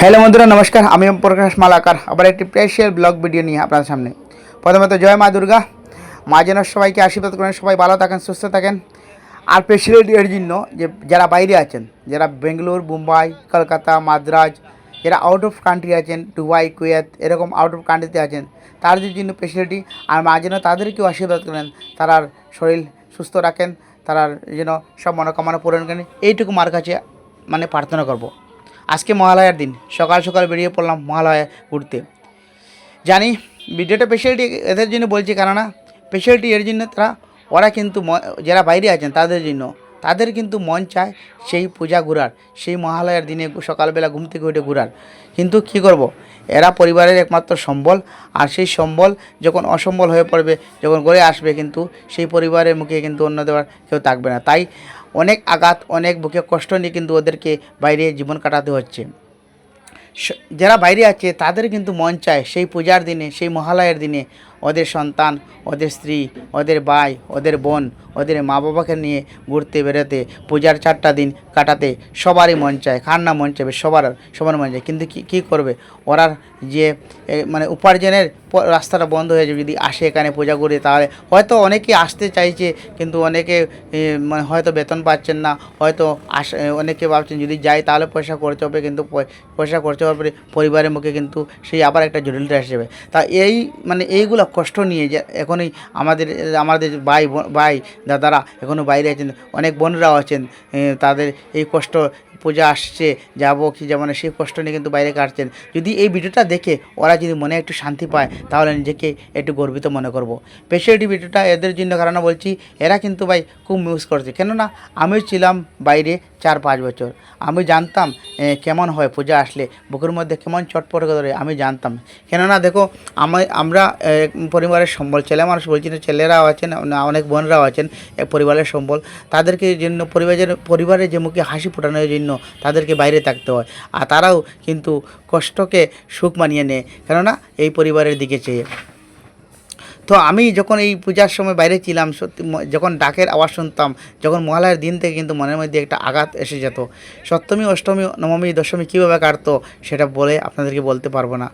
Hello বন্ধুরা, নমস্কার। আমি ওম প্রকাশ মালাকার। আবার একটি স্পেশাল ব্লগ ভিডিও নিয়ে আপনাদের সামনে। প্রথমত জয় মা দুর্গা। মা যেন সবাইকে আশীর্বাদ করেন, সবাই ভালো থাকেন, সুস্থ থাকেন। আর স্পেশালি এর জন্য যে যারা বাইরে আছেন, যারা বেঙ্গালোর, মুম্বাই, কলকাতা, মাদ্রাজ, যারা আউট অফ কান্ট্রি আছেন, দুবাই, কুয়েত, এরকম আউট অফ কান্ট্রিতে আছেন, তাদের জন্য স্পেশালিটি আর মা যেন তাদেরকেও আশীর্বাদ করেন, তারার শরীর সুস্থ রাখেন, তারার যেন সব মনোকামনা পূরণ করেন। এইটুকু মার কাছে মানে প্রার্থনা করব। আজকে মহালয়ার দিন। সকাল সকাল বেরিয়ে পড়লাম মহালয়া ঘুরতে। জানি, ভিডিওটা স্পেশালটি এদের জন্য বলছি কেননা স্পেশালটি এর জন্য তারা, ওরা কিন্তু যারা বাইরে আছেন তাদের জন্য তাদের কিন্তু মন চায় সেই পূজা ঘুরার, সেই মহালয়ার দিনে সকালবেলা ঘুম থেকে উঠে ঘুরার। কিন্তু কি করব। এরা পরিবারের একমাত্র সম্বল, আর সেই সম্বল যখন অসম্বল হয়ে পড়বে, যখন গড়ে আসবে কিন্তু সেই পরিবারের মুখে কিন্তু অন্য দেওয়ার কেউ থাকবে না। তাই অনেক আঘাত, অনেক বুকে কষ্ট নিয়ে কিন্তু ওদেরকে বাইরে জীবন কাটাতে হচ্ছে। যারা বাইরে আছে তাদের কিন্তু মন চায় সেই পূজার দিনে, সেই মহালয়ের দিনে ওদের সন্তান, ওদের স্ত্রী, ওদের ভাই, ওদের বোন, ওদের মা বাবাকে নিয়ে ঘুরতে বেরোতে পূজার চারটা দিন কাটাতে সবারই মন চায়। কার না মন চাইবে? সবার সবার মন চায়। কিন্তু কি করবে? ওরার যে মানে উপার্জনের রাস্তাটা বন্ধ হয়ে যাবে, যদি আসে এখানে পূজা করে, তাহলে হয়তো অনেকে আসতে চাইছে, কিন্তু অনেকে মানে হয়তো বেতন পাচ্ছেন না। হয়তো আস অনেকে ভাবছেন, যদি যাই তাহলে পয়সা খরচ হবে, কিন্তু পয়- পয়সা খরচ হওয়ার পরে পরিবারের মুখে কিন্তু সেই আবার একটা জটিলতা আসবে তা এই মানে এইগুলো কষ্ট নিয়ে যে এখনই আমাদের আমাদের ভাই ভাই দাদারা এখনও বাইরে আছেন। অনেক বোনরাও আছেন। তাদের এই কষ্ট, পূজা আসছে, যাব কি যাব না, সেই কষ্ট নিয়ে কিন্তু বাইরে কাটছেন। যদি এই ভিডিওটা দেখে ওরা যদি মনে একটু শান্তি পায়, তাহলে নিজেকে একটু গর্বিত মনে করব। স্পেশালিটি ভিডিওটা এদের জন্য কারণ বলছি, এরা কিন্তু ভাই খুব মিস করছে। কেননা আমি ছিলাম বাইরে চার, পাঁচ বছর। আমি জানতাম কেমন হয় পূজা আসলে। বুকের মধ্যে কেমন চটপট ধরে, আমি জানতাম। কেননা দেখো, আমি, আমরা পরিবারের সম্বল, ছেলে মানুষ বলছি না, ছেলেরাও আছেন অনেক বোনরাও আছেন পরিবারের সম্বল। তাদেরকে জন্য, পরিবারের পরিবারের যে মুখে হাসি ফোটানোর জন্য তাদেরকে বাইরে থাকতে হয়। আর তারাও কিন্তু কষ্টকে সুখ মানিয়ে নেয়। কেননা এই পরিবারের দিকে চেয়ে। তো আমি যখন এই পূজার সময় বাইরে ছিলাম, সত্যি যখন ডাকের আওয়াজ শুনতাম, যখন মহালয়ার দিন থেকে কিন্তু মনের মধ্যে একটা আঘাত এসে যেত। সপ্তমী, অষ্টমী, নবমী, দশমী কীভাবে কাটতো, সেটা বলে আপনাদেরকে বলতে পারব না।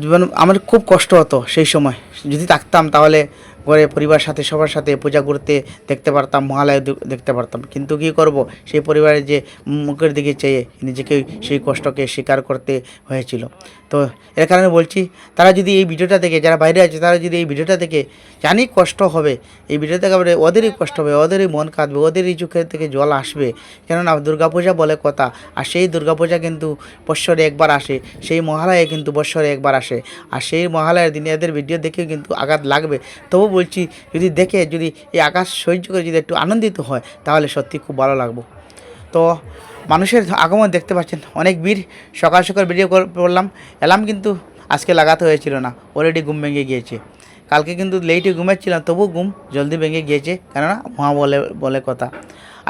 জীবন আমার খুব কষ্ট হতো সেই সময়। যদি থাকতাম তাহলে ঘরে পরিবার সাথে, সবার সাথে পূজা করতে দেখতে পারতাম, মহালয় দেখতে পারতাম। কিন্তু কী করব? সেই পরিবারের যে মুখের দিকে চেয়ে নিজেকে সেই কষ্টকে স্বীকার করতে হয়েছিল। তো এর কারণে বলছি, তারা যদি এই ভিডিওটা দেখে, যারা বাইরে আছে, তারা যদি এই ভিডিওটা দেখে জানি কষ্ট হবে। এই দেখে আবার ওদেরই কষ্ট হবে, ওদেরই মন কাঁদবে, ওদেরই চোখের থেকে জল আসবে। কেননা দুর্গাপূজা বলে কথা, আর সেই দুর্গাপূজা কিন্তু বৎসরে একবার আসে, সেই মহালয়ে কিন্তু বৎসরে একবার আসে। আর সেই মহালয়ের দিনে এদের ভিডিও দেখে কিন্তু আঘাত লাগবে। তবু বলছি, যদি দেখে, যদি এই আকাশ সহ্য করে যদি একটু আনন্দিত হয়, তাহলে সত্যি খুব ভালো লাগবো। তো মানুষের আগমন দেখতে পাচ্ছেন, অনেক ভিড়। সকাল সকাল ভিডিও করলাম এলাম কিন্তু আজকে লাগাতে হয়েছিল না অলরেডি ঘুম ভেঙে গিয়েছে। কালকে কিন্তু লেটে ঘুমাচ্ছিলাম তবু ঘুম জলদি ভেঙে গিয়েছে, কেননা মহা বলে বলে কথা।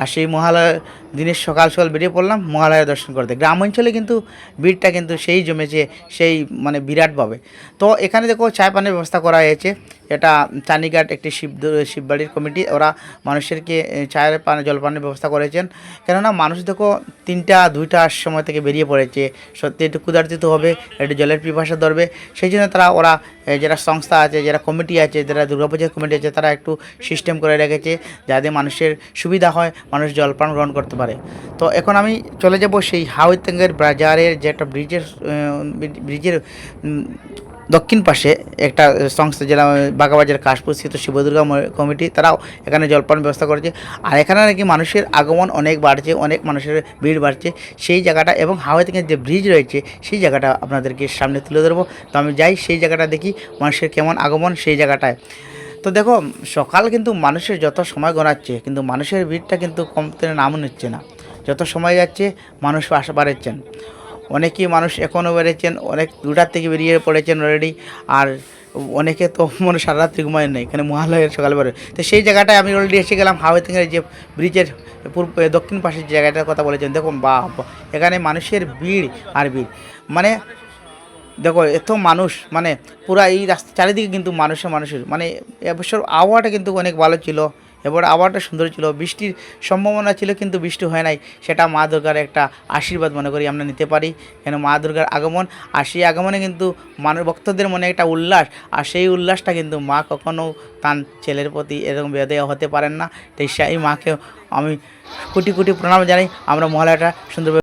আর সেই মহালয়ার দিনের সকাল সকাল বেরিয়ে পড়লাম মহালয়া দর্শন করতে। গ্রাম অঞ্চলে কিন্তু ভিড়টা কিন্তু সেই জমেছে, সেই মানে বিরাটভাবে তো এখানে দেখো চায় পানের ব্যবস্থা করা হয়েছে। এটা চানিঘাট একটি শিব শিববাড়ির কমিটি। ওরা মানুষেরকে চায়ের পানি, জলপানের ব্যবস্থা করেছেন। কেননা মানুষ দেখো তিনটা দুইটার সময় থেকে বেরিয়ে পড়েছে। সত্যি একটু ক্ষুধার্তিত হবে, একটু জলের পিপাসা ধরবে। সেই জন্য তারা, ওরা যারা সংস্থা আছে, যারা কমিটি আছে, যারা দুর্গাপূজার কমিটি আছে, তারা একটু সিস্টেম করে রেখেছে, যাতে মানুষের সুবিধা হয়, মানুষ জলপান গ্রহণ করতে পারে। তো এখন আমি চলে যাব সেই হাওয়াইতেঙ্গের বাজারের যে একটা ব্রিজের ব্রিজের দক্ষিণ পাশে একটা সংস্থা, যেটা বাগাবাজার কাশপুর স্থিত শিবদুর্গা কমিটি, তারাও এখানে জলপান ব্যবস্থা করেছে। আর এখানে নাকি মানুষের আগমন অনেক বাড়ছে, অনেক মানুষের ভিড় বাড়ছে। সেই জায়গাটা এবং হাওয়াই থেকে যে ব্রিজ রয়েছে, সেই জায়গাটা আপনাদেরকে সামনে তুলে ধরবো। তো আমি যাই সেই জায়গাটা দেখি, মানুষের কেমন আগমন সেই জায়গাটায়। তো দেখো, সকাল কিন্তু মানুষের যত সময় গড়াচ্ছে, কিন্তু মানুষের ভিড়টা কিন্তু কমতে নাম নিচ্ছে না। যত সময় যাচ্ছে, মানুষ আসা বাড়াচ্ছেন। অনেকেই মানুষ এখনও বেড়েছেন, অনেক দুটার থেকে বেরিয়ে পড়েছেন অলরেডি আর অনেকে তো মনে সারা রাত্রি ঘুমায় নেই, এখানে মহালয়ের সকালবেলা তো সেই জায়গাটায় আমি অলরেডি এসে গেলাম হাওয়াই থেকে যে ব্রিজের পূর্ব দক্ষিণ পাশের জায়গাটার কথা বলেছেন, দেখুন বা এখানে মানুষের ভিড় আর ভিড়। মানে দেখো, এত মানুষ মানে পুরা এই রাস্তা, চারিদিকে কিন্তু মানুষের মানুষের মানে এবছর আবহাওয়াটা কিন্তু অনেক ভালো ছিল। এবার আবহাওয়াটা সুন্দর ছিল। বৃষ্টির সম্ভাবনা ছিল কিন্তু বৃষ্টি হয় নাই। সেটা মা দুর্গার একটা আশীর্বাদ মনে করি আমরা নিতে পারি। কেন মা দুর্গার আগমন আর সেই আগমনে কিন্তু মানুষ ভক্তদের মনে একটা উল্লাস আর সেই উল্লাসটা কিন্তু মা কখনো তার ছেলের প্রতি এরকম বেদয় হতে পারেন না। তাই সেই মাকে আমি কোটি কোটি প্রণাম জানাই। আমরা মহালয়াটা সুন্দরভাবে